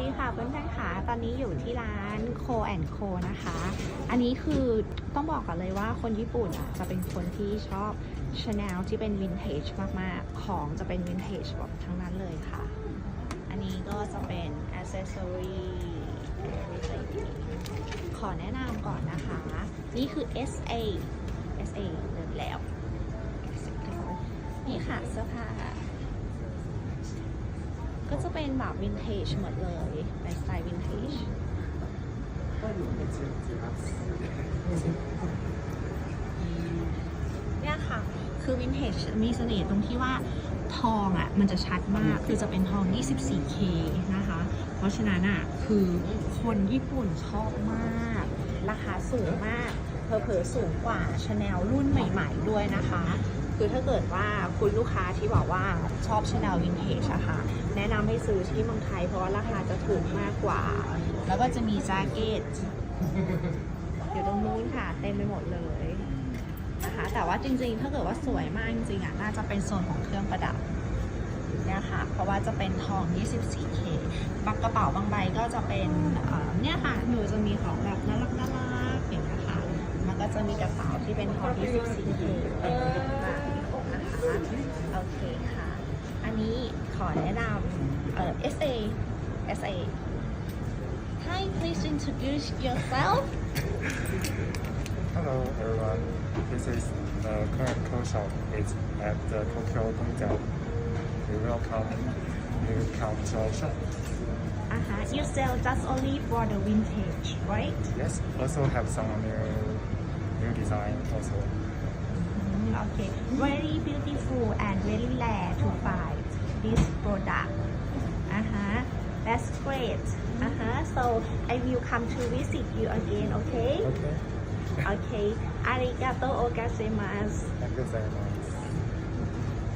ดีค่ะเพื่อนๆค่ะตอนนี้อยู่ที่ร้าน Co and Co นะคะ อันนี้คือต้องบอกก่อนเลยว่าคนญี่ปุ่นอะจะเป็นคนที่ชอบ Chanel ที่เป็นวินเทจมากๆ ของจะเป็นวินเทจแบบทั้งนั้นเลยค่ะ อันนี้ก็จะเป็น accessory ขอแนะนำก่อนนะคะ นี่คือ SA SA เลิกแล้ว นี่ค่ะเสื้อผ้า ก็จะเป็นแบบวินเทจหมดเลยเป็นสไตล์วินเทจเนี่ยค่ะ คือวินเทจมีเสน่ห์ตรงที่ว่าทองอะมันจะชัดมากคือจะเป็นทอง 24K นะคะ เพราะฉะนั้นอะคือคนญี่ปุ่นชอบมาก ราคาสูงมาก เพอเพอสูงกว่าชาแนลรุ่นใหม่ ๆ ด้วยนะคะ คือถ้าเกิดว่าคุณลูกค้าที่บอกว่าชอบชาแนลวินเทจอะค่ะ แนะนำให้ซื้อที่เมืองไทยเพราะว่าราคาจะถูกมากกว่า แล้วก็จะมีแจ็คเก็ตอยู่ตรงนู้นค่ะ เต็มไปหมดเลยนะคะ แต่ว่าจริงๆ ถ้าเกิดว่าสวยมากจริงๆอะน่าจะเป็นโซนของเครื่องประดับเนี่ยค่ะ เพราะว่าจะเป็นทอง 24K บางกระเป๋าบางใบก็จะเป็นเนี่ยค่ะหนูจะมีของแบบน่ารักน่ารักอย่างเงี้ยค่ะ มันก็จะมีกระเป๋าที่เป็นทอง 24K เป็น โอเคค่ะ อันนี้ขอแนะนำเอ่อ SA SA Hi please introduce yourself Hello everyone, this is the current co shop. It's at the Tokyo Gongan. We welcome you come to our shop. uh-huh. You sell just only for the vintage right Yes, also have some new new design also. Okay. Very beautiful and very rare to find this product. Uh-huh. That's great. Uh-huh. So I will come to visit you again okay? Okay, okay. Arigato gozaimasu